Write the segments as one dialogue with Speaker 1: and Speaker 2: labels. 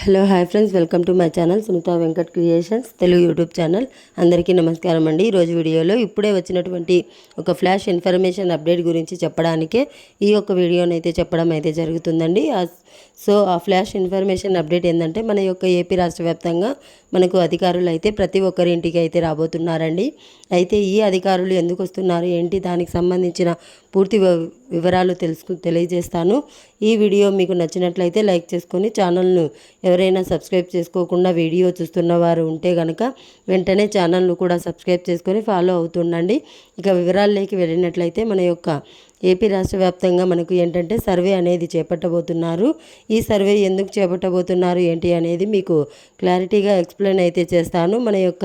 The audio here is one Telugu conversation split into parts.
Speaker 1: Hello hi friends. Welcome to my channel Sunitha Venkat creations Telugu YouTube channel. అందరికీ నమస్కారం అండి. ఈరోజు వీడియోలో ఇప్పుడే వచ్చినటువంటి ఒక ఫ్లాష్ ఇన్ఫర్మేషన్ అప్డేట్ గురించి చెప్పడానికే ఈ యొక్క వీడియోనైతే చెప్పడం అయితే జరుగుతుందండి. సో ఆ ఫ్లాష్ ఇన్ఫర్మేషన్ అప్డేట్ ఏంటంటే మన యొక్క ఏపీ రాష్ట్ర వ్యాప్తంగా మనకు అధికారులు అయితే ప్రతి ఒక్కరి ఇంటికి అయితే రాబోతున్నారండి. అయితే ఈ అధికారులు ఎందుకు వస్తున్నారు? ఏంటి? దానికి సంబంధించిన పూర్తి వి- వివరాలు తెలుసుకు తెలియజేస్తాను. ఈ వీడియో మీకు నచ్చినట్లయితే లైక్ చేసుకొని ఛానల్ను ఎవరైనా సబ్స్క్రైబ్ చేసుకోకుండా వీడియో చూస్తున్న వారు ఉంటే కనుక వెంటనే ఛానల్ను కూడా సబ్స్క్రైబ్ చేసుకొని ఫాలో అవుతుండండి. ఇక వివరాల్లోకి వెళ్ళినట్లయితే మన యొక్క ఏపీ రాష్ట్ర వ్యాప్తంగా మనకు ఏంటంటే సర్వే అనేది చేపట్టబోతున్నారు. ఈ సర్వే ఎందుకు చేపట్టబోతున్నారు ఏంటి అనేది మీకు క్లారిటీగా ఎక్స్ప్లెయిన్ అయితే చేస్తాను. మన యొక్క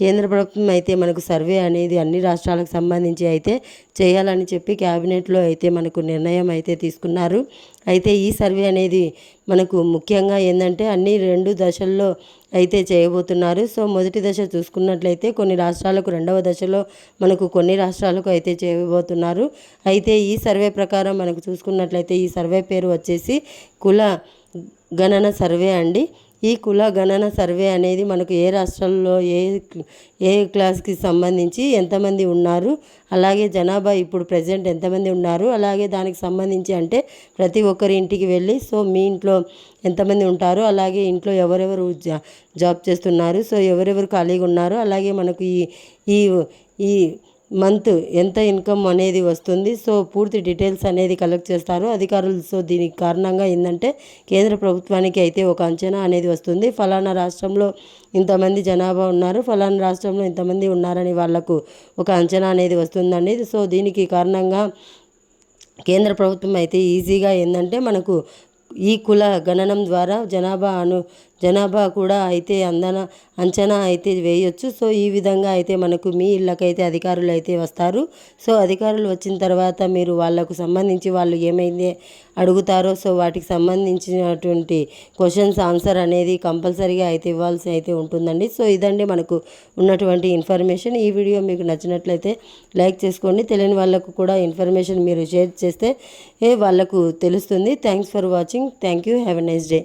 Speaker 1: కేంద్ర ప్రభుత్వం అయితే మనకు సర్వే అనేది అన్ని రాష్ట్రాలకు సంబంధించి అయితే చేయాలని చెప్పి క్యాబినెట్లో అయితే మనకు నిర్ణయం అయితే తీసుకున్నారు. అయితే ఈ సర్వే అనేది మనకు ముఖ్యంగా ఏంటంటే అన్ని రెండు దశల్లో అయితే చేయబోతున్నారు. సో మొదటి దశ చూసుకున్నట్లయితే కొన్ని రాష్ట్రాలకు రెండవ దశలో మనకు కొన్ని రాష్ట్రాలకు అయితే చేయబోతున్నారు. అయితే ఈ సర్వే ప్రకారం మనకు చూసుకున్నట్లయితే ఈ సర్వే పేరు వచ్చేసి కుల గణన సర్వే అండి. ఈ కుల గణన సర్వే అనేది మనకు ఏ రాష్ట్రంలో ఏ ఏ క్లాస్కి సంబంధించి ఎంతమంది ఉన్నారు అలాగే జనాభా ఇప్పుడు ప్రజెంట్ ఎంతమంది ఉన్నారు అలాగే దానికి సంబంధించి అంటే ప్రతి ఒక్కరి ఇంటికి వెళ్ళి సో మీ ఇంట్లో ఎంతమంది ఉంటారు అలాగే ఇంట్లో ఎవరెవరు జా జాబ్ చేస్తున్నారు సో ఎవరెవరు ఖాళీగా ఉన్నారు అలాగే మనకు ఈ ఈ ఈ మంత్ ఎంత ఇన్కమ్ అనేది వస్తుంది. సో పూర్తి డీటెయిల్స్ అనేది కలెక్ట్ చేస్తారు. అధికారులు సో దీనికి కారణంగా ఏంటంటే కేంద్ర ప్రభుత్వానికి అయితే ఒక అంచనా అనేది వస్తుంది. ఫలానా రాష్ట్రంలో ఇంతమంది జనాభా ఉన్నారు. ఫలానా రాష్ట్రంలో ఇంతమంది ఉన్నారని వాళ్ళకు ఒక అంచనా అనేది వస్తుందండి. సో దీనికి కారణంగా కేంద్ర ప్రభుత్వం అయితే ఈజీగా ఏంటంటే మనకు ఈ కుల గణనం ద్వారా జనాభా అను జనాభా కూడా అయితే అందన అంచనా అయితే వేయొచ్చు. సో ఈ విధంగా అయితే మనకు మీ ఇళ్ళకైతే అధికారులు అయితే వస్తారు. సో అధికారులు వచ్చిన తర్వాత మీరు వాళ్ళకు సంబంధించి వాళ్ళు ఏమైంది అడుగుతారో సో వాటికి సంబంధించినటువంటి క్వశ్చన్స్ ఆన్సర్ అనేది కంపల్సరీగా అయితే ఇవ్వాల్సి అయితే ఉంటుందండి. సో ఇదండి మనకు ఉన్నటువంటి ఇన్ఫర్మేషన్ ఈ వీడియో మీకు నచ్చినట్లయితే లైక్ చేసుకోండి. తెలియని వాళ్ళకు కూడా ఇన్ఫర్మేషన్ మీరు షేర్ చేస్తే ఏ వాళ్ళకు తెలుస్తుంది. Thanks for watching thank you have a nice day